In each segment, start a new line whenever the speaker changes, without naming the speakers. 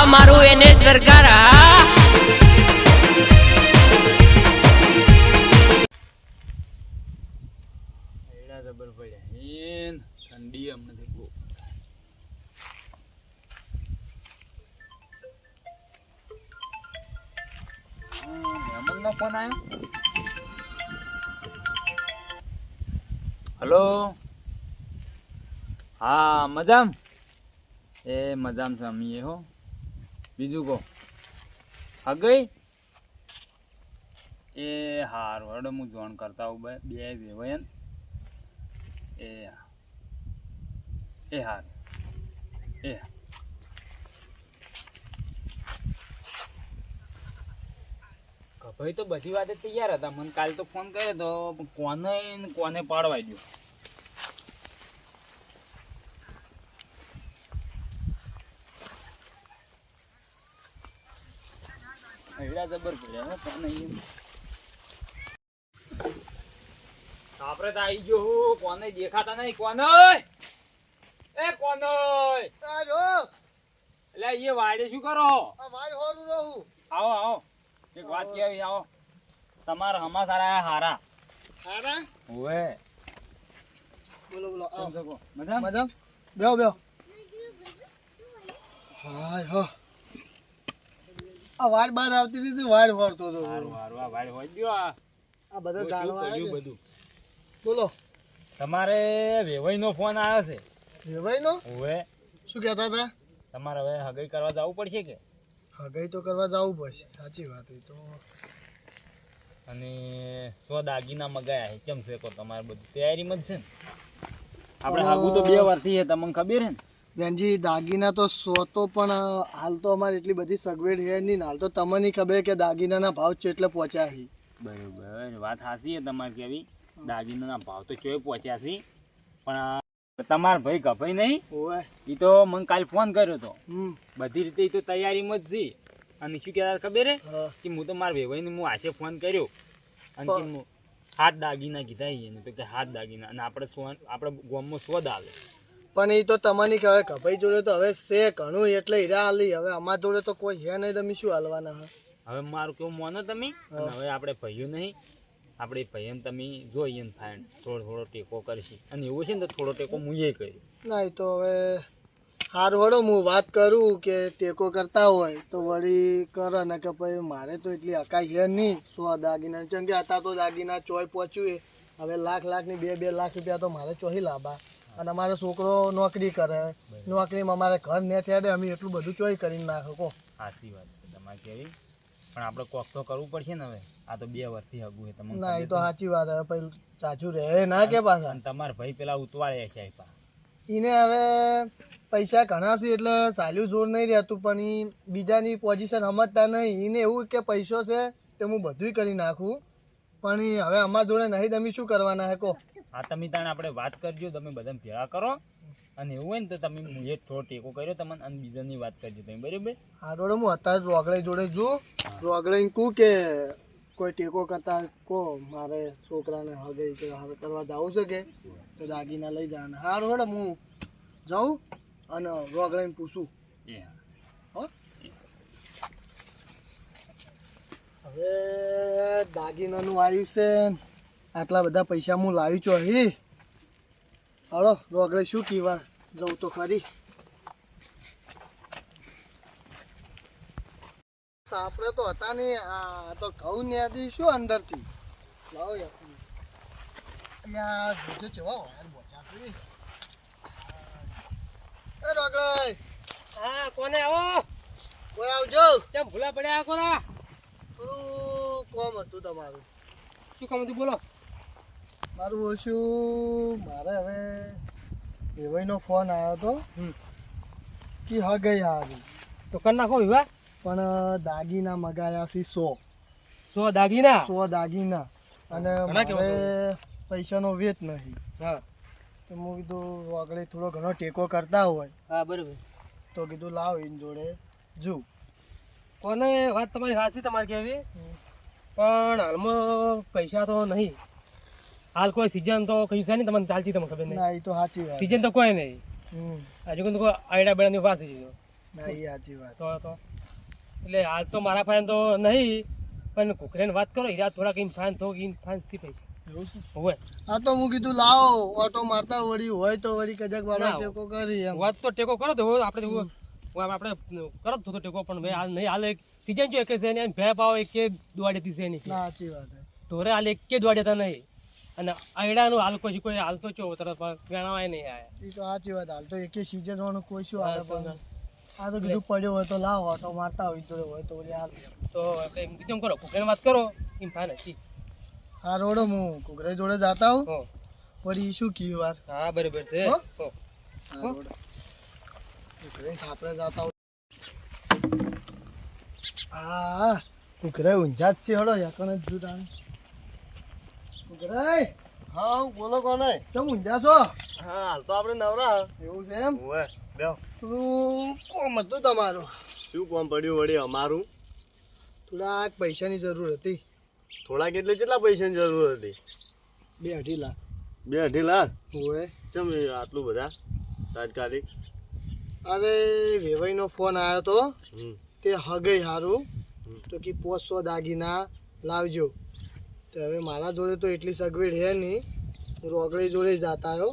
હા મારું એને સરકાર, હા.
ઈન ઠંડી અમને બહુ હેમંતનો ફોન આવ્યો? હલો? હા, મજામ? એ મજામ છે હો. બીજું કહો. હા ગઈ? એ હાર વડો હું જોણ કરતા હું બે બે વેવાયન એ. એ હાર. એ. ભાઈ તો બધી વાતે તૈયાર હતા. મને કાલે તો ફોન કર્યો તો કોને કોને પાડવાઈ દો જબર એમ. આપણે તો આવી ગયો હું કોને દેખાતા નહીં કોને? એ કોને? એટલે એ વાડે શું કરો? આવો આવો. એક વાત કેવી આવો. તમારા હમા સારા હારા. ઓવે
બોલો બોલો આવો.
મજા? મજામ?
બેહો બેહો. હાય હો. આ વાડ બાર આવતી હતી તો વાડ હોરતો હતો.
વાડે હોય ગયો આ.
બધા જાણવા
બધું.
બોલો.
તમારે વેવાઈનો ફોન આવ્યો છે?
વેવાઈનો?
ઓવે.
શું કહેતા હતા?
તમારે હવે હગાઈ કરવા જવું પડશે કે?
હગાઈ તો કરવા જવું પડશે. સાચી વાત એ તો.
અને સો દાગીના મગાયા છે ચમ છે કો તમારે બધું. તૈયારીમાં જ છે ને? આપણે હાગું તો બે વારથી છે તમને ખબર છે ને?
બેનજી દાગીના તો સો તો પણ હાલ તો અમારે એટલી બધી સગવડ છે નહીં હાલ તો તમને ખબર કે દાગીનાના ભાવ કેટલે પહોંચ્યા છે.
બરોબર વાત સાચી છે તમારે કેવી? દાગીનાના ભાવ તો ચોય પહોંચ્યા છે પણ તમારા ભાઈ ગભાઈ નહીં. એ તો મને કાલ ફોન કર્યો હતો બધી રીતે તો તૈયારીમાં જ છે. અને શું કહેતા ખબર હે. કે હું તો મારા વેવાઈને હું આશે ફોન કર્યો. અને હાથ દાગીના કીધા એને તો કે હાથ દાગીના. અને આપણે સો આપણે ગોમમાં સોદ આવે.
પણ એ તો તમને હવે કપાઈ જોડે તો હવે છે ઘણું એટલે હીરા હાલી. હવે અમારા જોડે તો કોઈ છે નહીં તમે શું હાલવાના? હા
હવે મારું કેવું માનો તમે? હવે આપણે ભાઈઓ નહીં. આપણે ભાઈઓને તમે જોઈએ ને ફાઈન થોડો થોડો ટેકો કરશી. અને એવું છે ને તો થોડો ટેકો હું એ કર્યો
ના એ તો હવે હાર વડો હું વાત કરું કે ટેકો કરતા હોય તો વળી કરે ને કે ભાઈ મારે તો એટલી અકાઈ છે નહીં. સો દાગીના ચમ કે હતા તો દાગીના ચોય પહોંચ્યું હવે લાખ લાખની બે બે લાખ રૂપિયા તો મારે ચોહી લાભા અને અમારો છોકરો નોકરી કરે. નોકરીમાં અમારે ઘર ને થયા અમે એટલું બધું ચોય કરીને નાખો કો
સાચી વાત છે તમારે કેવી? પણ આપણે કોક તો કરવું પડશે ને હવે. આ તો બે વર્ષથી હગું છે તમને
ના એ તો સાચી વાત હવે પછી સાચું રહે ના કે પાછા.
અને તમારા ભાઈ પેલા ઉતવાળે છે આયપા.
એને હવે પૈસા ઘણા છે એટલે સાલ્યું જોર નહીં રહેતું પણ એ બીજાની પોઝિશન સમજતા નહીં. એને એવું કે પૈસો છે તે હું બધુંય કરી નાખું. પણ હવે અમારા જોડે નહીં તમે શું કરવાના હે કહો.
આ તમે તાણ આપણે વાત કરજો તમે બધા ભેળા કરો. અને એવું હોય ને તો તમે મુએ થોડો ટેકો કર્યો તમને અને બીજાની વાત કરજો તમે બરાબર?
હા જોડે હું અત્યારે રોગડે જોડે જો રોગડે કહું કે કોઈ ટેકો કરતા કહો મારે છોકરાને હગે કે હારે કરવા જવું છે કે તો દાગીના લઈ જવાના હા હેડો હું જાઉં અને રોગડે પૂછું.
એ હા.
હો? હવે દાગીનાનું આવ્યું છે આટલા બધા પૈસા હું લાવી છું અહીં. હળો રોગડે શું કહેવા જવું તો ખરી. સાપરે તો હતા નહીં આ તો ઘઉં ન્યાદી શું અંદરથી? લાવો યાર. જોજો ચેવા વાયર બોચ્યા છે. એ રોગડે
હા કોને આવો?
કોઈ આવજો?
કેમ ભૂલા પડ્યા કોના?
થોડું કોમ હતું તમારું.
શું કામ હતું? બોલો.
મારું ઓછું મારે હવે એવઈનો ફોન આવ્યો હતો. કે હા ગઈ આવી
તો કરી નાખો વિવાહ?
પણ દાગીના મગાયા છે સો.
સો દાગીના?
સો દાગીના. અને મારે પૈસાનો વેત નહીં
હા.
તો હું કીધું આગળ થોડો ઘણો ટેકો કરતા હોય.
હા બરોબર.
તો કીધું લાવ એની જોડે. જુ.
કોને વાત તમારી સાચી તમારે કહેવી? પણ હાલમાં પૈસા તો નહીં. હાલ કોઈ સિઝન તો કયું છે નહીં તમને ચાલતી તમને ખબર નહીં.
ના એ તો સાચી વાત.
સિઝન તો કોઈ નહીં. હજુ કોઈ આયડા બેડાની વાત છે
ના એ સાચી વાત.
તો તો. એટલે હાલ તો મારા પાસે તો નહીં પણ કુકરેને વાત કરો હીરા થોડાક ઇન ફાન થોક ઇન ફાનથી પૈસા હોય
હા તો હું કીધું લાવો ઓટો મારતા વળી હોય તો વળી કજાક બાબા ટેકો કરી એમ.
વાત તો ટેકો કરો તો આપણે આપણે કરો જ ટેકો પણ ભાઈ હાલ નહીં હાલ સીઝન જો એક છે ને ભે પાવ એક દોડેતી છે નહીં.
સાચી વાત.
ઢોરે હાલ એક દોડેતા નહીં. અને અયડાનું હાલ કોઈ કોઈ હાલતો ચો તરત ગણાવાય નહીં આયા
એ તો સાચી વાત હાલ તો એકે સીઝન વાળું કોઈ શું
હા,
આવે પણ આ તો કીધું પડ્યો હોય તો લાવો ઓટો મારતા હોય જોડે હોય તો ઓલી હાલ.
તો કંઈ કીધું કરો? કુકરે વાત કરો? ઇન ફાન હતી
હા રોડો હું કુકરે જોડે જાતા હું.
પણ
વળી શું કીધું વાર?
હા બરાબર છે.
હો? કુકરે સાપડે જાતા હું કુકરે ઊંઝા જ છે હળો યાકોને જ જોતા
હા બોલો કોને?
તમે ઊંઝા છો?
હા હાલ તો આપણે નવરા.
એવું છે એમ?
ઓવે બેહો.
થોડું કોમ હતું તમારું?
શું કોમ પડ્યું વળી અમારું?
થોડાક પૈસાની જરૂર હતી.
થોડાક એટલે કેટલા પૈસાની જરૂર હતી?
બે અઢી લાખ.
બે અઢી લાખ?
હોય
ચમ આટલું બધા? તાત્કાલિક?
અરે વેવાઈનો ફોન આવ્યો તો. તે હગઈ હારું. તો કે પોસો દાગીના લાવજો. તો હવે મારા જોડે તો એટલી સગવડ હે નહીં. રોગડી જોડે જ જાતા આવ્યો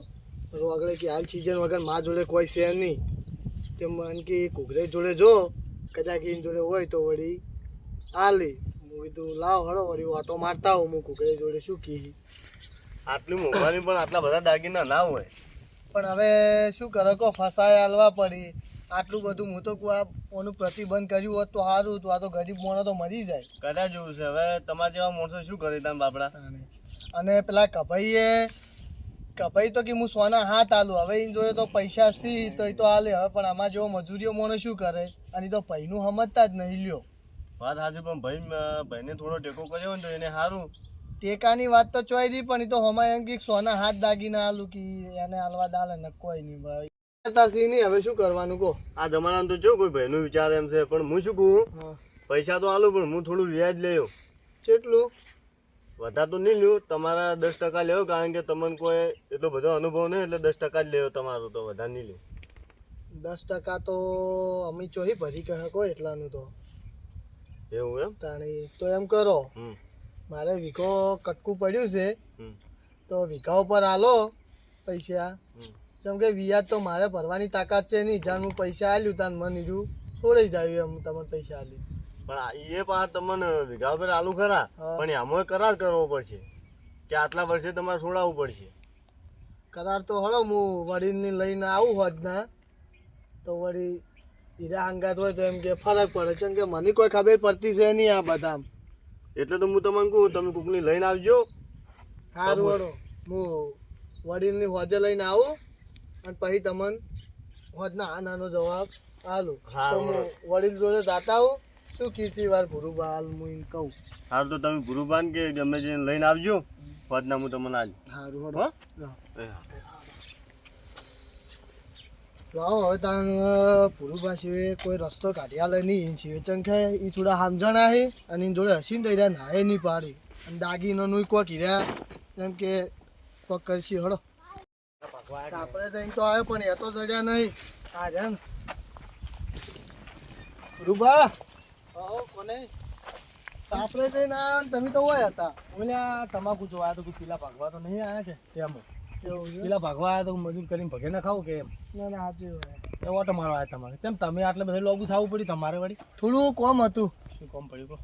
રોગડે કે હાલ સિઝન વગર મારા જોડે કોઈ છે નહીં. તે મને કે કુકરે જોડે જો. કદાચ એની જોડે હોય તો વળી હાલી. હું કીધું લાવ હળો વળી ઓટો મારતા હોઉં હું કુકરે જોડે શું કી
આટલી મોંઘવાની પણ આટલા બધા દાગીના ના હોય.
પણ હવે શું કરો? કહો ફસાય હાલવા પડી. આટલું બધું હું તો કોનું પ્રતિબંધ કર્યું હોત તો સારું હતું આ તો ગરીબ મોણો તો મરી જાય.
કદાચ એવું છે. હવે તમારા જેવા માણસો શું કરે તમે બાપડા?
અને પેલા કભાઈએ કભાઈ તો કે હું સોના હાથ આલું. હવે એ જોયે તો પૈસા સી તો એ તો હાલે હવે પણ આમાં જેવો મજૂરીઓ મોણો શું કરે? અને તો ભાઈનું સમજતા જ નહીં લ્યો.
વાત સાચી પણ ભાઈ ભાઈને થોડો ટેકો કર્યો ને તો એને સારું
ટેકાની વાત તો ચોઈ દી પણ એ તો હમાય એમ કે સોના હાથ દાગીને આલું કે એને હાલવા દાલે ને કોઈ નહીં ભાઈ. નહીં હવે શું કરવાનું કહો?
આ જમાનામાં તો જો કોઈ ભાઈનો વિચાર એમ છે પણ હું શું કહું? પૈસા તો આલું પણ હું થોડું વ્યાજ લેયો
કેટલું?
વધારે તો નહીં લ્યો તમારા દસ ટકા લેવો કારણ કે તમને કોઈ એટલો બધો અનુભવ નહીં એટલે દસ ટકા જ લેવો તમારો તો વધારે નહીં લ્યો.
દસ ટકા તો અમે ચોહી ભરી કહો એટલાનું તો.
એવું એમ?
તાણી તો એમ કરો. મારે વીઘો કટકું પડ્યું છે. તો વીઘા ઉપર આલો પૈસા. જેમ કે વ્યાજ તો મારે ભરવાની તાકાત છે નહીં. જાણ હું પૈસા આલ્યું તાન મને ઈરું છોડી જાય એમ તમને પૈસા આલી
પણ એ પાછા તમને વીઘા પર આલુ ખરા. પણ આમાં કરાર કરવો પડશે. કે આટલા વર્ષે તમારે છોડાવવું પડશે.
કરાર તો હળો હું વડીલને લઈને આવું હોત ના તો વળી હીરા હંગાત હોય તો એમ કે ફરક પડે. કેમ કે મને કોઈ ખબર પડતી છે નહીં આ બધા
એટલે તો હું તમને કહું તમે કોકની લઈને આવજો.
સારું હું વડીલની હોજે લઈને આવું. અને પછી તમને વધના આ નાનો જવાબ આલું.
હા,
હું વડીલ જોડે જાતા આવું શું કીસી વાર ભૂરું બાલ હું કહું.
હાલ તો તમે ગુરુબાન કે ગમે જઈને લઈને આવજો. વાતના હું તમને આજ
સારું
હો?
હા.
હા.
લાવો હવે તાણ પૂરું પાસે કોઈ રસ્તો કાઢ્યા લે નહીં. ચમ કે એ થોડા સમજણા છે અને એની જોડે હસીને તો રહ્યા નાહે નહીં પાડી. અને દાગીનોનું કોક હીરા એમ કે કોક કરશી હળો. સાપડે જઈને તો આવ્યો પણ એ તો જડ્યા નહીં. આ રહ્યા ને. રૂબા. કોને? સાપડે જઈને આવ્યા ને તમે તો હોય હતા.
ઓલ્યા તમાકુ જો આ તો પીલા ભાગવા તો નહીં આવ્યા છે? તેમ
કેવું
પીલા ભાગવા આવ્યા તો મજૂર કરીને ભગે ના ખાવ કે એમ?
ના ના સાચી વાત
એ ઓટો મારવા આવ્યા તમારે. તેમ તમે આટલે બધે લોગુ થવું પડ્યું તમારે વળી?
થોડું કોમ હતું.
શું કોમ પડ્યું કહો?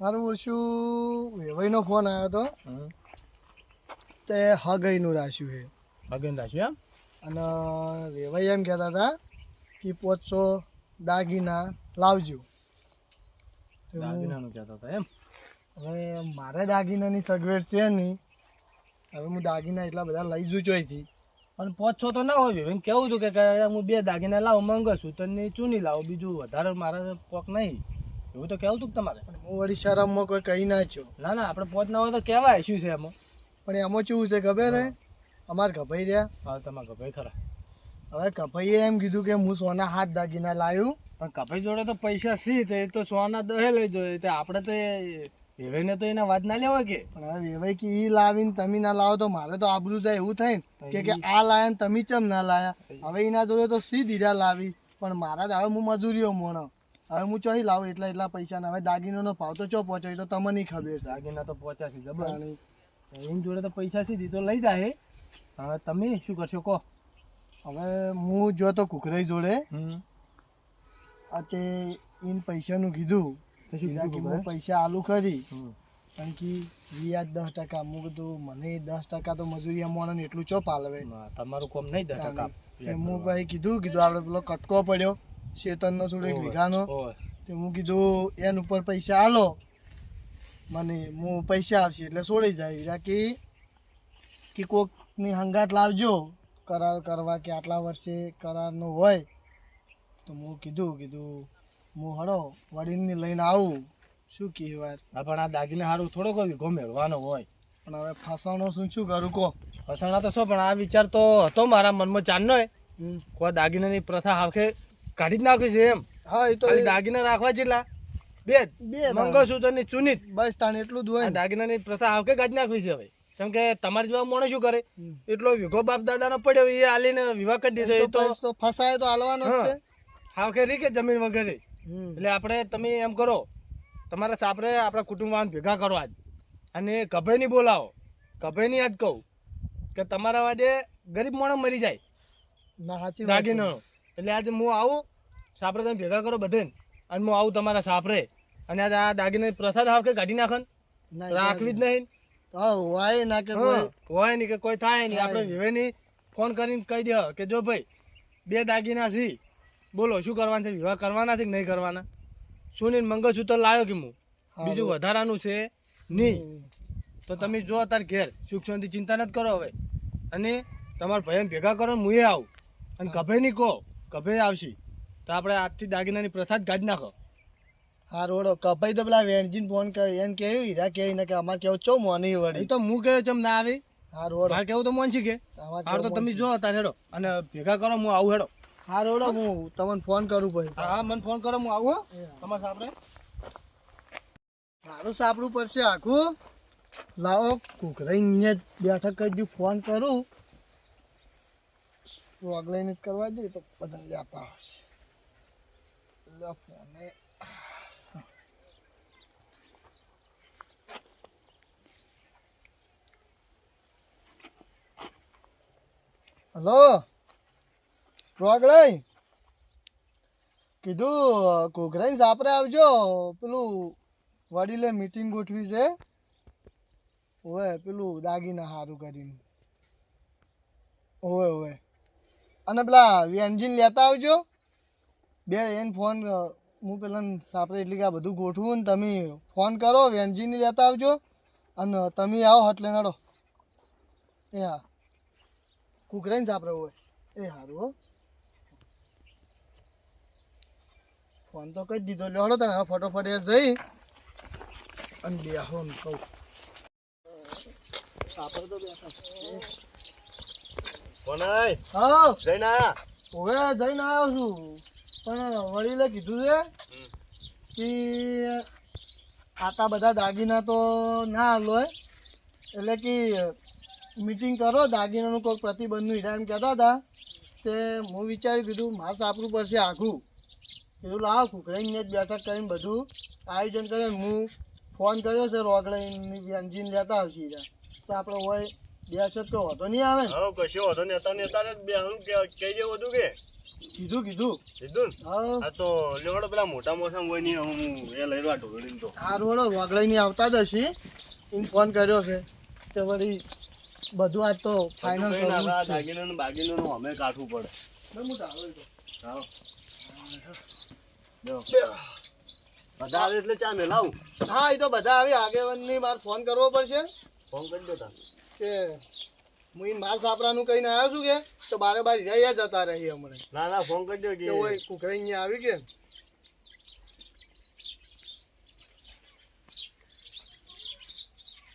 મારું ઓછું વેવાઈનો ફોન આવ્યો હતો. તે હગઈનું રાખ્યું છે.
ભગન રાખ્યું એમ?
અને વેવાઈ એમ કહેતા હતા કે પોચો દાગીના લાવજો.
દાગીનાનું કહેતા હતા એમ?
હવે મારે દાગીનાની સગવડ છે નહીં. હવે હું દાગીના એટલા બધા લઈ જઉં ચોઈથી
પણ પોચો તો ના હોય. એમ કેવું છું કે હું બે દાગીના લાવું મંગો છું તને ચૂની લાવો બીજું વધારે મારે પોક નહીં. એવું તો કેવું તું કે તમારે?
પણ હું વળી શરમમાં કોઈ કહી નાખ્યો
ના ના આપણે પોચ ના હોય તો કહેવાય શું છે એમાં?
પણ એમાં કેવું છે ખબર હે? અમારે ગભાઈ રહ્યા.
હા તમારે ગભાઈ ખરા.
હવે કભાઈએ એમ કીધું કે હું સોના હાથ દાગીના લાવ્યું
પણ કપાઈ જોડે તો પૈસા સી તે તો સોના દહે લઈ જોઈએ. તે આપણે તો વેવાઈને તો એના વાત ના લેવા કે?
પણ હવે વેવાઈ કે ઈ લાવીને તમે ના લાવો તો મારે તો આબરૂ જાય એવું થાય ને. કે કે આ લાયા ને તમે ચમ ના લાયા? હવે એના જોડે તો સી દીધા લાવી. પણ મારા તો હવે હું મજૂરીઓ મોણો. હવે હું ચોહી લાવું એટલા એટલા પૈસા ના હવે દાગીનો ભાવ તો ચો પહોંચ્યો તો તમને ખબર
દાગીના તો પહોંચ્યા છે જબર. એની જોડે તો પૈસા સીધી તો લઈ જાય. હવે તમે શું કરશો કહો?
હવે હું જો તો કુકરાઈ જોડે
હમ.
આ તે ઇન પૈસાનું કીધું હું પૈસા આલુ ખરી. કારણ કે વ્યાજ દસ ટકા હું કીધું મને દસ ટકા તો મજૂરી મોણો ને એટલું ચો પાલવે
તમારું કોમ નહીં દસ ટકા
હું ભાઈ કીધું કીધું આપણે પેલો કટકો પડ્યો શેતનનો થોડો એક વીઘાનો. તે હું કીધું એન ઉપર પૈસા આલો. મને હું પૈસા આવશે એટલે છોડી જાય. કે કે કોકની હંગાટ લાવજો. કરાર કરવા કે આટલા વર્ષે કરારનો હોય તો હું કીધું કીધું હું હળો વડીલને લઈને આવું. શું કહેવાય?
વાત પણ આ દાગીને સારું થોડો કોઈ વીઘો મેળવાનો હોય.
પણ હવે ફસાણો શું શું કરું કહો?
ફસાણા તો શું પણ આ વિચાર તો હતો મારા મનમાં ચાંદનો કોઈ દાગીનાની પ્રથા આખે કાઢી જ નાખી છે એમ.
હા એ તો
દાગીના રાખવા જેટલા. બે
બે
મંગળસૂત્રની ચુનિત.
બસ તાણ એટલું જ હોય
દાગીનાની પ્રથા આવકે કાઢી નાખવી છે હવે. કેમ કે તમારી જેવા મોણે શું કરે? એટલો વિઘો બાપ દાદાનો પડ્યો એ આલીને વિવાહ કરી દીધો.
એ તો ફસાય તો હાલવાનો જ છે.
હાવકે રી કે જમીન વગેરે? એટલે આપણે તમે એમ કરો તમારા સાપરે આપણા કુટુંબવાળાને ભેગા કરો આજ. અને નહીં બોલાવો. કભેની આજ કહું કે તમારા વાજે ગરીબ માણસ મરી જાય.
ના સાચી
દાગીનો. એટલે આજે હું આવું સાપરે તમે ભેગા કરો બધે અને હું આવું તમારા સાપરે. અને આજે આ દાગીને પ્રસાદ હાવ કે કાઢી નાખન. રાખવી જ નહીં.
હોય ના કે કોઈ.
હોય નહીં કે કોઈ થાય નહીં. આપણે વિવેની ફોન કરીને કહી દે કે જો ભાઈ બે દાગીના છે. બોલો શું કરવાના છે? વિવાહ કરવાના છે કે નહીં કરવાના? સુનીલ મંગળસૂત્ર લાવ્યો કે હું બીજું વધારાનું છે? નહીં. તો તમે જો અત્યારે ઘેર સુખ શાંતિ ચિંતા નથી કરો હવે. અને તમારા ભાઈને ભેગા કરો હું એ આવું. અને કભે નહીં કહો. કભે આવશે. તો આપણે આજથી દાગીનાની પ્રથા જ કાઢી નાખો.
હા રોડો કપાઈ તો પેલા વેણજીને ફોન કર્યો એને કેવું હીરા કે ને કે અમારે કેવું ચો મોની વળી.
તો હું કહ્યું ચમ ના આવી.
હા રોડો
મારે કેવું તો મોન છે કે? હાર તો તમે જો તાર હેડો. અને ભેગા કરો હું આવું હેડો.
હા રોડો હું તમને ફોન કરું ભાઈ
હા મને ફોન કરો હું આવું હો. તમારા સાપરે
સારું સાપડું પડશે આખું. લાવો કુકરાઈ અહીંયા બેઠક કરી દઉં ફોન કરું. રોગલાઈને કરવા દે તો બધા લેતા હશે. લે ફોને હલો? રોગલાઈ કીધું કુકરાઈ સાપરે આવજો. પેલું વડીલે મીટિંગ ગોઠવી છે. ઓવે, પેલું દાગીના સારું કરીને. ઓવે ઓવે. અને પેલા વ્યંજન લેતા આવજો. બે એને ફોન, હું પેલા સાપરે એટલે કે આ બધું ગોઠવું ને તમે ફોન કરો વ્યંજન લેતા આવજો. અને તમે આવો, હટલે નડો. એ હા. કુકરાઈને સાપરે હોય. એ સારું હો. ફોન તો કરી દીધો. લે હડો તને હવે ફટોફટ એ જઈ. અને બેહો ને કહું. સાપર તો બેઠા છે.
કોણ
હા.
જઈને આયા.
હવે જઈને આવ્યો છું. પણ વડીલે કીધું છે કે આટલા બધા દાગીના તો ના હાલો એટલે કે મીટિંગ કરો દાગીનાનું કોઈ પ્રતિબંધનું હીરા એમ કહેતા હતા તે હું વિચારી કીધું મારે સાપરું પડશે આખું કીધું લાવ કુકરાઈને જ બેઠક કરીને બધું આયોજન કરીને હું ફોન કર્યો છે રોગડાઈની એન્જિન લેતા આવશે તો આપણે હોય બેસત તો હોતો નહીં આવે
હા કશો વાંધો નહીં અત્યારે અત્યારે બે હું કે- કહી દેવું હતું કે?
કીધું કીધું.
કીધું?
હા.
તો લેવડો પેલા મોટા મોટા હોય નહીં હું એ લઈ રહ્યો તો.
આ રોડો વાગડાઈની આવતા જ હશે. એને ફોન કર્યો છે. તે વળી બધું આ તો ફાઇનલ
દાગીનાનું બાગીનાનું અમે કાઢવું પડે. બધા આવે એટલે ચા મેલાવું
હા એ તો બધા આવી. આગેવાનની મારે ફોન કરવો પડશે.
ફોન કરી દો
કે હું માલ સાપરાનું કહીને આવ્યો છું કે તો બારે બાર જઈ જતા રહી હમણાં.
ના ના ફોન કરી દો
કે ઓય કુકરાઈ અહીંયા આવી કે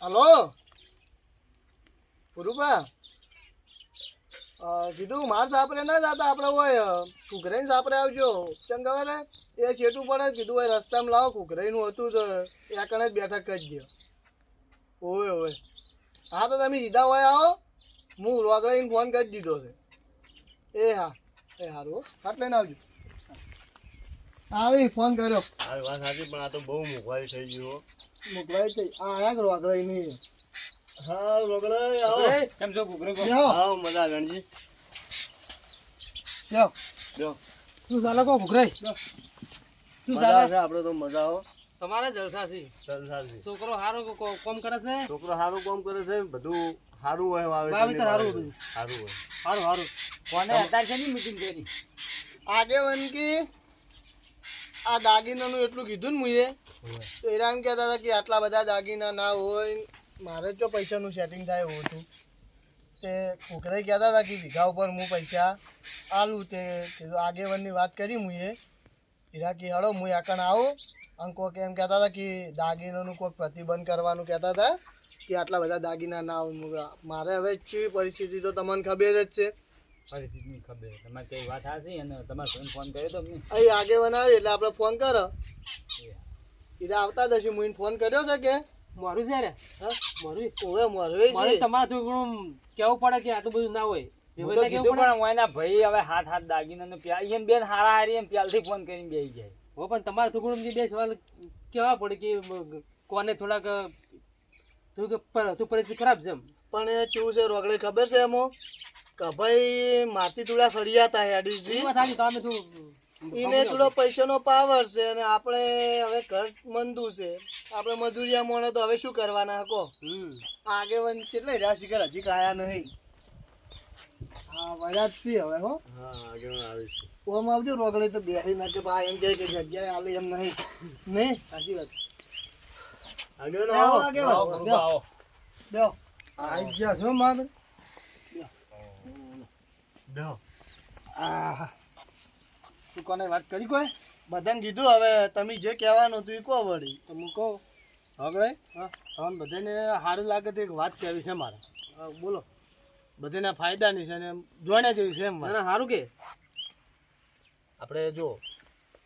હલો? પુરુપા અ, કીધું માર સાપરે ના જતા આપણે હોય કુકરાઈ સાપરે આવજો. કેમ ખબર એ છેટું પડે કીધું હોય રસ્તામાં લાવો કુકરાઈનું હતું તો એ કણે જ બેઠક કરી દો ઓવે ઓવે હા તો તમે સીધા હોય આવો. હું રોગડાઈને ફોન કરી દીધો છે. એ હા એ સારું. હાટ લઈને આવજો. આવી ફોન કર્યો.
વાત સાચી પણ આ તો બહુ મોઘવારી થઈ ગયું
મોઘવારી થઈ આ આયા કરો નહીં.
હા રોકડા આવો.
કેમ છો ઘૂઘરો
આવો મજા ગણજી
બેહો
બેહો
શું ચાલે કો ઘૂઘરાઈ શું ચાલે
આપણે તો મજા આવો.
તમારે જલસા છે
જલસા છે.
છોકરો હારો કો- કો- કોમ કરે છે?
છોકરો સારું કામ કરે છે બધું સારું હોય ને હોય.
હારું હારું.
કોને? અત્યારે શેની meeting કરી?
આગેવન કી આ દાગીનાનું એટલું કીધું ને મુએ તો એરા એમ કહેતા હતા કે આટલા બધા દાગીના ના હોય મારે જો પૈસાનું સેટિંગ થાય એવું હતું તે છોકરાએ કહેતા હતા કે વીઘા ઉપર હું પૈસા આલું તે આગેવનની વાત કરી હું એ કે હળો હું એકણ આવું. અને કોઈક એમ કહેતા હતા કે દાગીનાનું કોઈક પ્રતિબંધ કરવાનું કહેતા હતા કે આટલા બધા દાગીના ના મારે હવે ચેવી પરિસ્થિતિ તો તમને ખબર જ છે.
પરિસ્થિતિની ખબર તમારે કઈ વાત હાચી અને તમારે ફોન કર્યો તો
અહીં આગેવાન આવે એટલે આપણે ફોન કરો. સીધા આવતા જશે હું ફોન કર્યો છે કે?
મારું છે
હા?
મારું?
ઓવે મોરવે છે.
તમારે થોડું કેવું પડે કે આટલું બધું ના હોય.
ભાઈ હવે હાથ હાથ દાગીના ને બેન હારા હારી એમ પ્યાલથી ફોન કરીને બેસી જાય.
હો પણ તમારે થોડું બે સવાલ કેવા પડે કે કોને થોડાક થોડુંક પરિસ્થિતિ ખરાબ છે એમ.
પણ ચેવું છે રોકડે ખબર છે એમાં? કે ભાઈ માથી થોડા સળિયાતા હેડી
એ વાત સાચી, તો અમે થોડું
એને થોડો પૈસાનો પાવર છે અને આપણે હવે ઘર મંદુ છે. આપણે મજૂરિયા મોણે તો હવે શું કરવાના હકો?
આગે
વન કેટલે રહ્યા શિખર હજી કાયા નહીં. હા વયા છે હવે હો.
હા આગળ આવે છે.
ઓમ આવજો રોકડે તો બેસી ના કે ભાઈ એમ કે જગ્યાએ આલે એમ નહીં. નહીં?
સાચી વાત.
આગે
આવો
આવો.
આગેવાન.
આવો આવો
બેહો
આઈ ગયા છો મારે?
બેહો
આહ.
તું કોને વાત કરી કોઈ?
બધાને કીધું હવે તમે જે કહેવાનું હતું એ કહો વળી.
તો હું કહું હા તમને બધાને સારું લાગે તો એક વાત કહેવી છે મારે.
બોલો.
બધાના ફાયદાની છે અને જોણ્યા જેવી છે એમ
મને સારું કે.
આપણે જો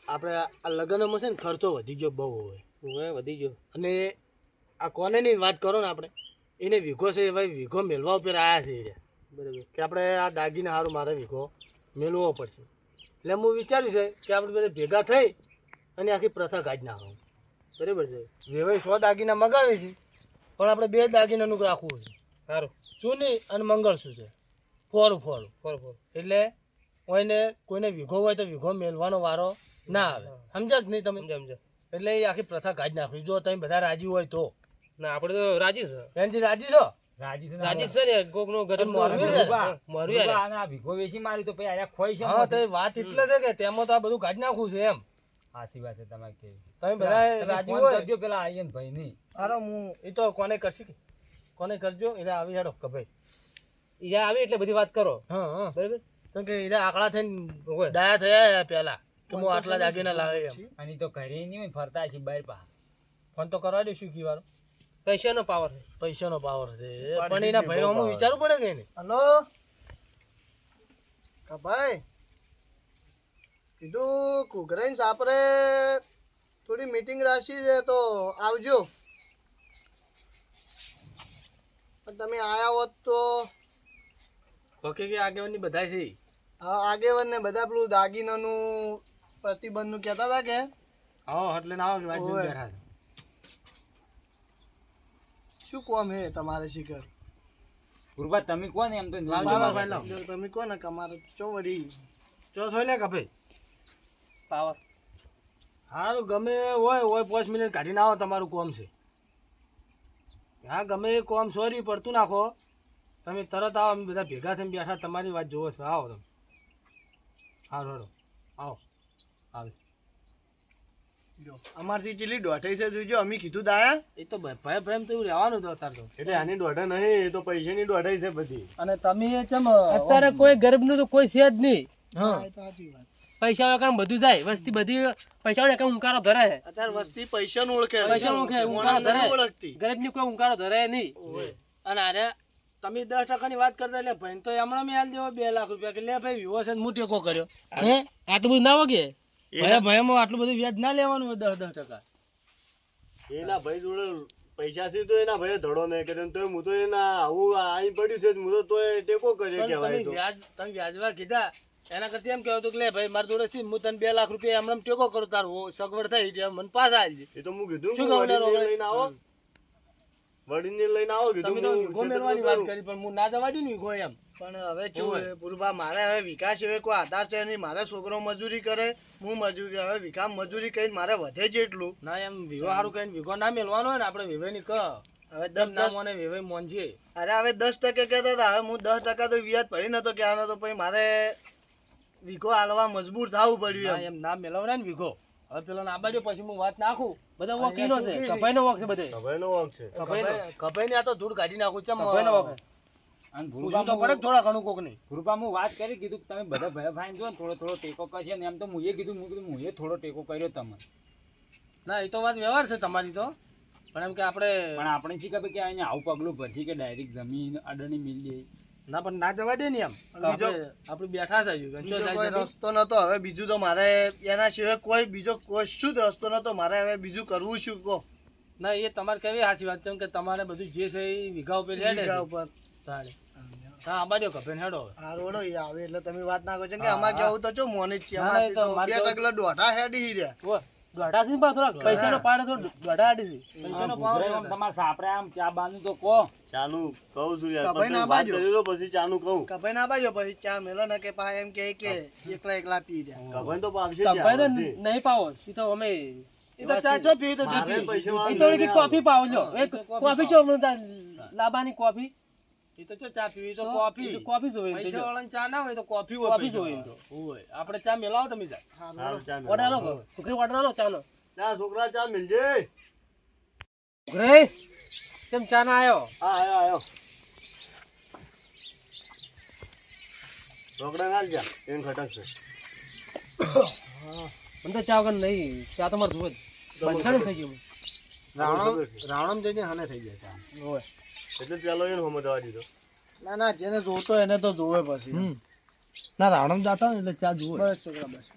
આપણે આ લગ્નમાં છે ને ખર્ચો વધી ગયો બહુ હોય
હવે વધી ગયો.
અને આ કોનેની વાત કરો ને આપણે? એને વીઘો છે ભાઈ વીઘો મેળવા ઉપર આવ્યા છે
બરાબર.
કે આપણે આ દાગીના સારું મારે વીઘો મેળવવો પડશે. એટલે હું વિચાર્યું છે કે આપણે બધા ભેગા થઈ અને આખી પ્રથા કાઢી નાખો. બરાબર છે? વેવાઈ સો દાગીના મગાવે છે પણ આપણે બે દાગીનાનું રાખવું છે.
સારું.
ચૂની અને મંગળસૂત્ર છે? ફોરું ફોરું.
Four four.
એટલે કોઈને કોઈને વીઘો હોય તો વીઘો મેળવાનો વારો ના આવે. સમજ્યા જ નહીં તમે?
સમજા
એટલે એ આખી પ્રથા કાઢી નાખવી. જો તમે બધા રાજી હોય તો.
ના આપણે તો રાજી છે.
બેનજી રાજી છો?
ને
કોક નો ગરીબ યાર.
ભીખો વેચી મારી તો પછી ખોઈ છે
હા તો વાત એટલે છે કે તેમાં તો આ બધું કાઢી નાખવું છે એમ.
સાચી વાત છે તમારે કે.
તમે બધા રાજી હોય.
કરજો પેલા આયન ભાઈ ની.
અરે હું
એ તો કોને કરશે કોને કરજો? એટલે આવી હેડો કે ભાઈ.
ઈ આવે એટલે બધી વાત કરો.
હા હા.
બરાબર?
કે એને આકડા થઈને ડાયા થયા પેલા કે હું આટલા દાગીના લાવે એમ.
અને તો ઘરે નહીં હોય ફરતા છે બહાર પા
ફોન તો કરવા દઈશું કી વાળો.
પૈસાનો પાવર છે.
પૈસાનો પાવર છે. પણ એના ભાઈ અમુક વિચારવું પડે કે નહીં?
હલો? ભાઈ. કીધું કુઘરાઈન સાપરે થોડી મીટિંગ રાખી છે તો આવજો. પણ તમે આયા હોત તો
ઓકે કે આગેવાની બધા છે?
હા આગેવાન ને બધા પેલું દાગીનાનું પ્રતિબંધનું કહેતા હતા કે?
હા એટલે ના આવો.
શું કોમ હે તમારે શિખર?
ગુરુબા તમે કોણ એમ તો
લાવજો
તમે કોને કમારે ચો વડી
ચો છો ને કફે
પાવર.
હારું ગમે હોય હોય પાંચ મિનિટ કાઢીને આવો તમારું કોમ છે. હા ગમે એ કોમ સોરી પડતું નાખો. તમે તરત આવો અમે બધા ભેગા થઈને બેઠા તમારી વાત જોવો છો. આવો તમે. હારું હેડો આવો. આવે.
જો અમારથી ચીલી દોઢાઈ છે જોઈજો અમે કીધું દાયા
એ તો ભાઈ ભાઈ ભાઈ તો રહેવાનું તો અત્યારે તો.
એટલે આની દોઢા નહીં એ તો પૈસાની દોઢાઈ છે બધી.
અને તમે એ ચમ
અત્યારે કોઈ ગરીબનું તો કોઈ છે જ નહીં.
હા
પૈસા વગર બધું જાય વસ્તી બધી પૈસા વગર ઉંકારો ધરે. છે
અત્યારે વસ્તી પૈસાનું ઓળખે
પૈસા ઓળખે, ઉંકારો ધરે. ગરીબની કોઈ ઉંકારો ધરે નહીં.
અને અરે તમે દસ ટકાની વાત કરતા એટલે ભાઈ તો હમણાં મેં હાલ દેવો બે લાખ રૂપિયા કે લે ભાઈ વિવો છે ને હું ટેકો કર્યો. હે?
આટલું બધું ના વગે?
ભાઈ ભાઈ આટલું બધું વ્યાજ ના લેવાનું હોય દસ દસ ટકા.
એના ભાઈ જોડે પૈસા છે તો એના ભાઈ ધડો નહીં કર્યો તોય હું તો એના આવું અહીં પડ્યું છે હું તો તોય ટેકો કર્યો કહેવાય તો.
વ્યાજ તમે વ્યાજવા કીધા. એના કરતા એમ કહેવું હતું કે લે ભાઈ મારી જોડે છે હું તને બે લાખ રૂપિયા એમ ટેકો કરો તારો સગવડ થઈ એટલે મને પાછા આવી
એ તો હું કીધું
શું કહું
લઈને આવો. વડીલને લઈને આવો કીધું
તમે તો મેળવાની વાત
કરી.
પણ હું ના જવા દઉં ને વિઘો એમ.
પણ હવે શું પુરબા મારે હવે વિકાસ સિવાય કોઈ આધાર છે નહીં. મારે છોકરો મજૂરી કરે હું મજૂરી હવે વિકાસ મજૂરી કરીને મારે વધે છે એટલું.
ના એમ વિવો સારું કહીને વિઘો ના મેળવાનો હોય ને આપણે વિવે ની કહ.
હવે દસ દસ
મને વિવે મોન
અરે હવે દસ ટકે કહેતા હતા હવે હું દસ ટકા તો વ્યાજ પડી નતો કહેવાનો તો પછી મારે વીઘો હાલવા મજબૂર થવું પડ્યું એમ.
એમ ના મેળવને ને વિઘો હવે પેલો ના બાજુ પછી હું વાત નાખું.
બધા વકીલો છે. કપાઈનો વક છે બધે.
કપાઈનો વાંક છે.
કપાઈ ને આ તો ધૂળ કાઢી નાખું. છે
કપાઈનો વક.
અને
પૂછવું તો પડે થોડા ઘણું કોક નહીં
ગ્રુપમાં હું વાત કરી કીધું કે તમે બધા ભય ભાઈ જો થોડો થોડો ટેકો કરશે ને એમ તો મુએ કીધું હું કીધું મુએ થોડો ટેકો કર્યો તમે
ના એ તો વાત વ્યવહાર છે તમારી તો. પણ એમ કે આપણે
પણ આપણે શીખે કે અહીંયા આવું પગલું ભરશે કે ડાયરેક્ટ જમીન અડની મિલ જાય
ના પણ ના જવા દે ને એમ.
બીજો
આપણે બેઠા છે
બીજો. રસ્તો નતો. હવે બીજું તો મારે એના સિવાય કોઈ બીજો કોઈ શું જ રસ્તો નતો. મારે હવે બીજું કરવું શું કહો?
ના એ તમારે કેવી સાચી વાત છે? કે તમારે બધું જે છે એ વીઘા ઉપર હેડે.
ઉપર.
તારે. હા આબાજો કપે હેડો હવે.
આ રોડો આવે એટલે તમે વાત ના કરો છો. કે અમારે કેવું તો છો. મોની જ છે અમારે
તો
બે દોઢા હેડી રહ્યા
ઓ, દોઢા છે ને પાછો થોડા પૈસાનો પાડે તો દોઢા છે.
પૈસાનો
આમ
ભાવ
ભૂખરે આમ તમારે સાપરે આમ ચા બાનું તો કહો.
ચાનું કહું છું યાર
કપાઈ ના બાજુ.
પછી ચાનું કહું.
કપાઈ ના બાજો પછી ચા મેલો ને કે પા એમ કે કે એકલા એકલા પી દે
કપાઈ તો પાવશે
કપાઈ તો નહીં પાવો. એ તો અમે
તો ચા ચો પીવી તો
તો
લઈને
કોફી પાવો એક કોફી ચો લાબાની કોફી.
એ તો ચો પીવી તો કોફી.
કોફી જોવે
પૈસા વાળાને ચા ના હોય તો કોફી હોય
કોફી જોઈએ
વાળાને. હોય. આપણે ચા મેલાવો તમે
ચા
ઓર્ડર આલો છોકરી ઓર્ડર આલો ચાનો
ચા છોકરા ચા મિલજે.
ઘરે? કેમ ચા ના આવ્યો
હા આયો આયો. રોકડા ના જા એને ખટક છે.
મને તો ચા વગર નહીં. ચા તો મારે જોવે થઈ ગયું.
રાવણમ જઈને હને થઈ ચા.
હોય
એટલે પેલો એને સમજવા દીધો.
ના ના જેને જોતો એને તો જોવે પછી.
ના રાણમ જાતા હોય એટલે ચા જુઓ
બસ છોકરા બસ.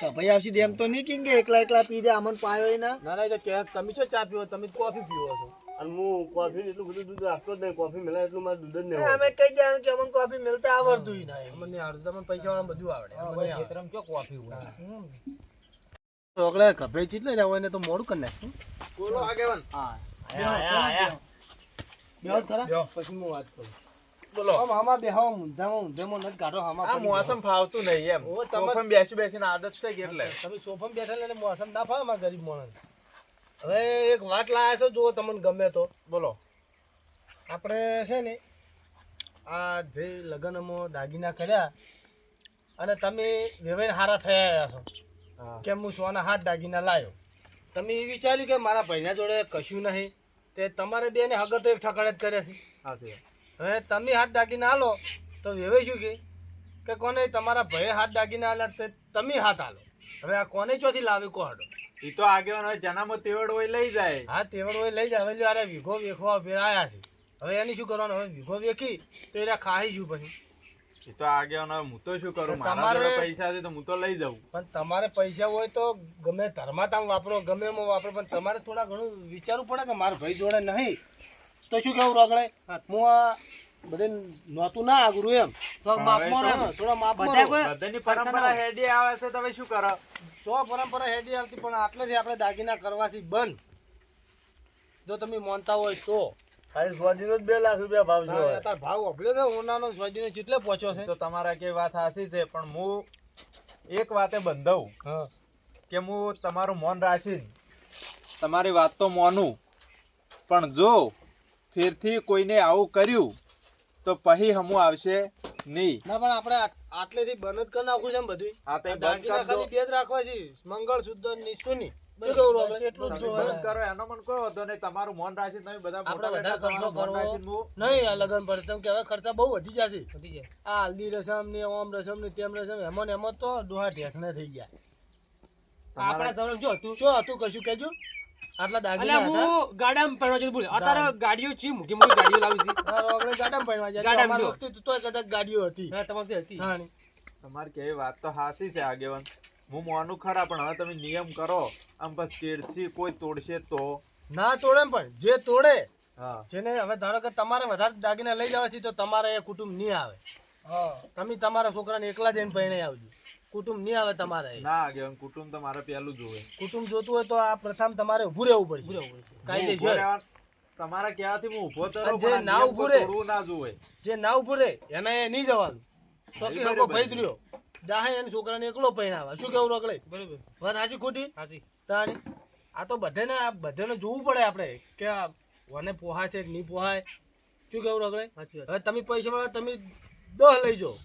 કપાઈ આવશે એમ તો નહીં કે એકલા એકલા પી દે આમન પાયો ના
ના ના કે તમે શું ચા પીવો? તમે કોફી પીવો છો.
અને હું કોફી એટલું બધું દૂધ રાખતો જ નહીં. કોફી મેલા એટલું મારે દૂધ જ નહીં
અમે કહી દેવાનું કે અમને કોફી મિલતા આવડતું નહીં.
અમને આવડતું તમને પૈસા વાળા બધું આવડે.
ખેતરમાં ચો કોફી હોય
ઓગળે કપે ચીટલે ને હોય ને તો મોડું કરી નાખશું.
બોલો આગેવાન.
હા આયા આયા.
બેહો ખરા? પછી હું વાત કરું. બોલો. આમ આમાં બેહાવો મૂંઝામાં ઊંઝામાં નથી કાઢો આમાં જાઓ.
ફાવતું નહીં એમ.
તમે
બેસી બેસીને આદત છે કે એટલે?
તમે સોફામાં બેઠા એટલે મોસમ ના ફાવે ગરીબ માણસ. હવે એક વાત લાયા છો જુઓ તમને ગમે તો.
બોલો.
આપણે છે ને આ જે લગ્નમાં દાગીના કર્યા અને તમે વેવાઈને હારા થયા છો. કે હું સોના હાથ દાગીના લાવ્યો તમે એ વિચાર્યું કે મારા ભાઈના જોડે કશું નહીં. તે તમારે બેને હગત એક ઠકાણે જ કરે છે. હવે તમે હાથ દાગીના હાલો તો વેવે શું કે? કે કોને તમારા ભાઈએ હાથ દાગીના હાલ્યા તે તમે હાથ હાલો હવે આ કોને ચોથી લાવી કોહડો
એ તો આગેવાન હોય જેનામાં તેવડ હોય લઈ જાય.
હા તેવડ હોય લઈ જાય. હવે અરે વીઘો વેખવા ફેરાયા છે. હવે એની શું કરવાનું? હવે વીઘો વેખી તો એને ખાઈ શું પછી?
એ તો આગેવાન હું તો શું કરું?
તમારે-
પૈસા છે તો હું તો લઈ જાઉં.
પણ તમારે પૈસા હોય તો ગમે ધર્માતામ વાપરો ગમે એમાં વાપરો પણ તમારે થોડા ઘણું વિચારવું પડે કે મારા ભાઈ જોડે નહીં. તો શું કેવું રોગડે હું આ બધે નોતું ના આગરું એમ.
તો માપમાં રહો.
થોડા માપમાં
બધાની પરંપરા હેડી આવે છે તમે શું કરો?
સો પરંપરા હેડી આવતી પણ આટલેથી આપણે દાગીના કરવાથી બંધ. જો તમે માનતા હોય તો.
ખાલી જ બે લાખ રૂપિયા ભાવ છે
તાર ભાવ ઓપલ્યો છે ઓનાનો સ્વાધીનો કેટલે પહોંચ્યો છે?
તો તમારા કે વાત સાચી છે પણ હું એક વાતે બંધાવું
હા.
કે હું તમારું મૌન રાખીને તમારી વાત તો મોનું. પણ જો ફેરથી કોઈને આવું કર્યું તો પછી હમું આવશે નહીં.
ના પણ આપણે આટલેથી બંધ જ કરી નાખવું છે એમ બધું
હા તો
દાગીના ખાલી બે જ રાખવા છે. મંગળ શુદ્ધની શૂન્ય શું કેવું રોગડે?
એટલું જ
તમે
જોવે
બંધ કરો. એનો મને કોઈ વાંધો નહીં. તમારું મૌન રાખીને તમે બધા
ખર્ચો કરવો નહીં આ લગન પર. તેમ ખર્ચા બહુ વધી જશે. આ હલ્દી રસમ ને ઓમ રસમ ને તેમ રસમ એમાં એમાં તો દોહા ઢેસણે થઈ ગયા.
આપણા જમાનામાં જો હતું?
શું હતું કશું કેજો આટલા દાગીના
અલ્યા હું ગાડામ પડવા જતો બોલ. અત્યારે ગાડીઓ ચી મૂકી મૂકી ગાડીઓ લાવી છે.
આ રોગડે ગાડામાં પડવા જાય.
ગાડામ
વખતે તો કદાચ ગાડીઓ હતી.
હા તમારી હતી.
હા
તમારી કેવી વાત તો હાસી છે આગેવાન. હું મોનું ખરા પણ હવે તમે નિયમ કરો. આમ બસ કેળથી કોઈ તોડશે તો.
ના તોડે પણ જે તોડે
હા.
જેને હવે ધારો કે તમારે વધારે દાગીના લઈ જવા છે તો તમારે એ કુટુંબ નહીં આવે.
હા.
તમે તમારા છોકરાને એકલા જઈને પરણાઈ આવજો. કુટુંબ નહીં આવે તમારે.
ના આગેવાન કુટુંબ તમારે પહેલું જોવે
કુટુંબ જોતું હોય તો આ પ્રથમ તમારે ઊભું રહેવું પડશે. કાયદેસર
તમારા કહેવાથી હું ઊભો રહું,
જે ના ઊભું રહે.
ના જોવે.
જે ના ઊભું રહે એને એ નહીં જવાનું.
સોકી
હકો જ જાહે એને છોકરાને એકલો પરણાવે શું કેવું રોકડે
બરોબર.
વાત સાચી ખોટી?
સાચી.
તાણી. આ તો બધાને આ બધાને જોવું પડે આપણે કે આ કોને પોહાય છે કે નહીં પોહાય. શું કેવું
રગડે
હવે તમે પૈસા વાળા તમે દહ લઈ જાઓ.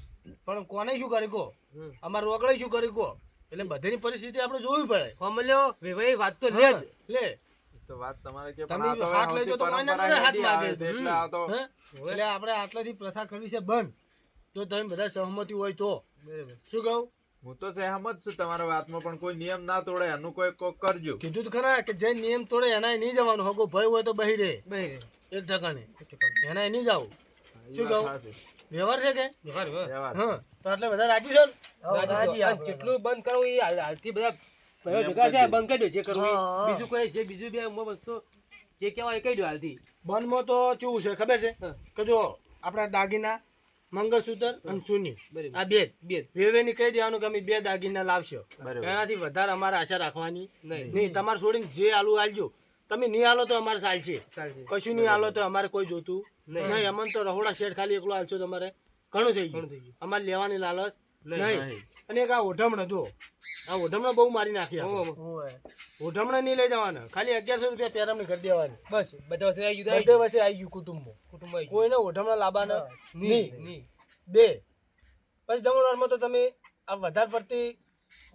પણ કોને શું કરી કહો. અમારે રોકડે શું કરી કો એટલે બધાની પરિસ્થિતિ આપણે જોવી પડે.
ફોર્મલ્યો વેવાઈ વાત તો લે.
લે.
તો વાત તમારે કે
તમે
પણ આ તો હવે
હાથ લઈ તો કોઈને
પરંપરા
હાથ
હેડી
માગે
આવે
છે.
છે, એટલે આ તો
એટલે આપણે આટલાથી પ્રથા કરવી છે બંધ. જો તમે બધા સહમતી હોય તો. શું કહું?
હું તો સહેમત છું તમારા વાતમાં પણ કોઈ નિયમ ના તોડે એનું કોઈ કોક કરજો.
કીધું તો ખરા કે જે નિયમ તોડે એના નહીં જવાનું. હગો ભય હોય તો બહી રે.
બહી
એક ટકાને. એના નહીં જવું. શું કહું? વ્યવહાર છે કે?
વ્યવહાર વ્યવહાર.
હા તો એટલે બધા રાજી છો ને?
રાજી આપણે.
બંધ કરવું એ હાલથી બધા ભેગા છે બંધ કરી દો જે કરવું. બીજું કોઈ જે બીજું બે વસ્તુ જે કહેવાય કહી દો હાલથી.
બંધમાં તો કેવું છે ખબર છે? કે જો આપણા દાગીના મંગળસૂત્ર અને સુની આ બે
બે
વેવેની કહી દેવાનું કે અમે બે દાગીના લાવશો. એનાથી વધારે અમારે આશા રાખવાની
નહીં.
તમારે છોડીને જે આલુ આલજો. તમે નહીં આલો તો અમારે ચાલશે
ચાલશે
કશું નહીં આલો તો અમારે કોઈ જોતું
નહીં.
અમન તો રહોડા શેઠ ખાલી એકલો આલશો તમારે ઘણું થઈ ગયું. અમારે લેવાની લાલચ
નહીં.
અને એક આ ઓઢમણ જો આ ઓઢમણ બહુ મારી
નાખ્યા.
ઓઢમણ નહીં લઈ જવાના. ખાલી અગિયારસો રૂપિયા પેરામણી કરી દેવાની.
બસ બધા વસે આવી ગયું
બધા વસે આવી ગયું. કુટુંબમાં.
કુટુંબ
કોઈને ઓઢમણા લાવવાના
નહીં
બે. પછી જમણવારમાં તો તમે આ વધારે પડતી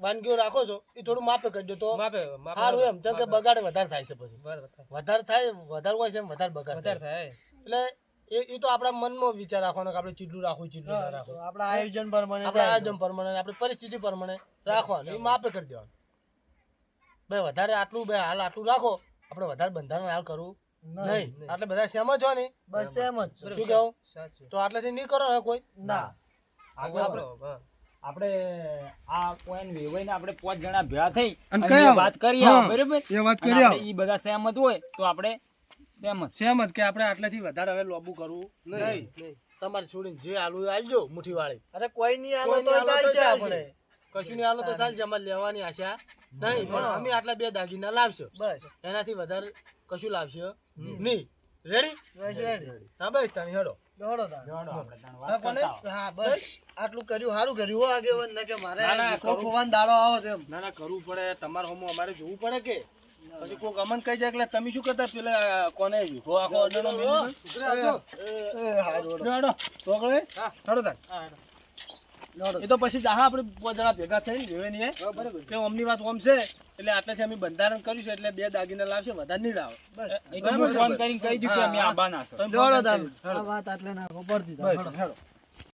વાનગીઓ રાખો છો એ થોડું માપે કરજો તો
માપે માપે
સારું એમ. કે બગાડ વધારે થાય છે પછી. વધારે થાય. વધારે હોય છે એમ વધારે બગાડ
વધારે
થાય. એટલે એ એ તો આપણા મનમાં વિચાર રાખવાનો કે આપણે ચીટલું રાખવું ચીટલું ના રાખવું.
આપણા આયોજન પ્રમાણે
આપણા આયોજન પ્રમાણે આપણી પરિસ્થિતિ પ્રમાણે રાખવાનું. એ માપે કરી દેવાનું. બે વધારે આટલું બે હાલ આટલું રાખો. આપણે વધારે બંધારણ હાલ કરવું નહીં. આટલે બધા સેમ જ હોય ને
બસ સેમ જ છે.
શું કહું? તો આટલેથી નહીં કરો ને કોઈ?
ના.
આપણે
આપણે આ કોઈન વેવાઈને આપણે પાંચ જણા ભેળા થઈ
અને
એ વાત કરી
આવો
બરાબર?
એ વાત કરી
આવો. ઈ બધા સહેમત હોય તો આપણે સહેમત
કે આપણે આટલેથી વધારે હવે લોબુ કરવું નહીં તમારે છોડીને જે આલુ આલજો મુઠ્ઠી વાળી
અરે કોઈ નહીં આલો તો ચાલશે. આપણે.
કશું નહીં આલો તો ચાલશે અમારે લેવાની આશા નહીં પણ અમે આટલા બે દાગીના લાવશો.
બસ.
એનાથી વધારે કશું લાવશો? નહીં. રેડી
રેડી
હા બસ તાણી. હેડો
આટલું કર્યું સારું કર્યું હો આગેવાન ને કે મારે દાડો આવો
ના ના કરવું પડે. તમારે હોમો અમારે જોવું પડે કે? પછી કોક અમન કહી જાય એટલે તમે શું કરતા પેલા કોને વિખો આખો અડાડો મેલી રોકડે હેડો તાણ.
દોડો.
એ તો પછી જાહા આપણે જણા ભેગા થઈને એ કે ઓમની વાત ઓમ છે એટલે આટલેથી અમે બંધારણ કર્યું છે એટલે બે દાગીના લાવશે વધારે નહીં લાવે
બસ ફોન કરીને કહી દીધું કે અમે આબાના છો
બંધારણ
આ વાત આટલે નાખો પડતી